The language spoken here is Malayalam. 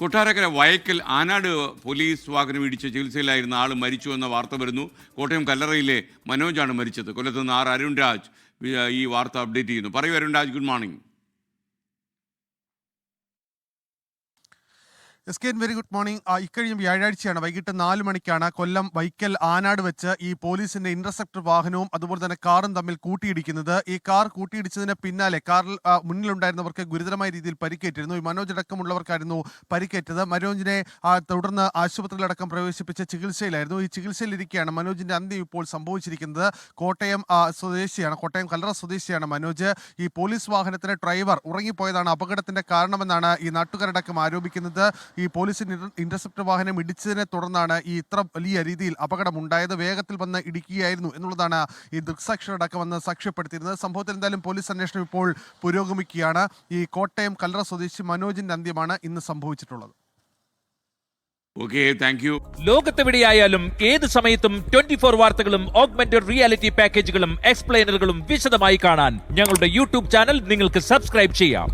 കൊട്ടാരക്കര വയക്കൽ ആനാട് പോലീസ് വാഹനം ഇടിച്ച് ചികിത്സയിലായിരുന്ന ആൾ മരിച്ചു എന്ന വാർത്ത വരുന്നു. കോട്ടയം കല്ലറയിലെ മനോജാണ് മരിച്ചത്. കൊല്ലത്ത് നിന്ന് ആർ അരുൺ രാജ് ഈ വാർത്ത അപ്ഡേറ്റ് ചെയ്യുന്നു. പറയൂ Arun Raj good morning S K very good morning ഇക്കഴിഞ്ഞ വ്യാഴാഴ്ചയാണ്. വൈകിട്ട് നാല് മണിക്കാണ് കൊല്ലം വൈക്കൽ ആനാട് വെച്ച് ഈ പോലീസിന്റെ ഇന്റർസെപ്റ്റർ വാഹനവും അതുപോലെ തന്നെ കാറും തമ്മിൽ കൂട്ടിയിടിക്കുന്നത്. ഈ കാർ കൂട്ടിയിടിച്ചതിന് പിന്നാലെ കാറിൽ മുന്നിലുണ്ടായിരുന്നവർക്ക് ഗുരുതരമായ രീതിയിൽ പരിക്കേറ്റിരുന്നു. ഈ മനോജ് അടക്കമുള്ളവർക്കായിരുന്നു പരിക്കേറ്റത്. മനോജിനെ തുടർന്ന് ആശുപത്രിയിലടക്കം പ്രവേശിപ്പിച്ച ചികിത്സയിലായിരുന്നു. ഈ ചികിത്സയിലിരിക്കുകയാണ് മനോജിന്റെ അന്ത്യം ഇപ്പോൾ സംഭവിച്ചിരിക്കുന്നത്. കോട്ടയം സ്വദേശിയാണ് കോട്ടയം കല്ലറ സ്വദേശിയാണ് മനോജ്. ഈ പോലീസ് വാഹനത്തിന് ഡ്രൈവർ ഉറങ്ങിപ്പോയതാണ് അപകടത്തിന്റെ കാരണമെന്നാണ് ഈ നാട്ടുകാരടക്കം ആരോപിക്കുന്നത്. ഈ പോലീസിന്റെ ഇന്റർസെപ്റ്റ് ഇന്റർസെപ്റ്റർ വാഹനം ഇടിച്ചതിനെ തുടർന്നാണ് ഈ ഇത്ര വലിയ രീതിയിൽ അപകടമുണ്ടായത്. വേഗത്തിൽ വന്ന് ഇടിക്കുകയായിരുന്നു എന്നുള്ളതാണ് ഈ ദൃക്സാക്ഷികളടക്കം വന്ന് സാക്ഷ്യപ്പെടുത്തിയിരുന്നത്. സംഭവത്തിൽ എന്തായാലും പോലീസ് അന്വേഷണം ഇപ്പോൾ പുരോഗമിക്കുകയാണ്. ഈ കോട്ടയം കല്ലറ സ്വദേശി മനോജിന്റെ അന്ത്യമാണ് ഇന്ന് സംഭവിച്ചിട്ടുള്ളത്. ലോകത്തെവിടെയായാലും ഏത് സമയത്തും ട്വന്റി ഫോർ വാർത്തകളും ഓഗ്മെന്റഡ് റിയാലിറ്റി പാക്കേജുകളും എക്സ്പ്ലെയിനറുകളും വിശദമായി കാണാൻ ഞങ്ങളുടെ യൂട്യൂബ് ചാനൽ നിങ്ങൾക്ക് സബ്സ്ക്രൈബ് ചെയ്യാം.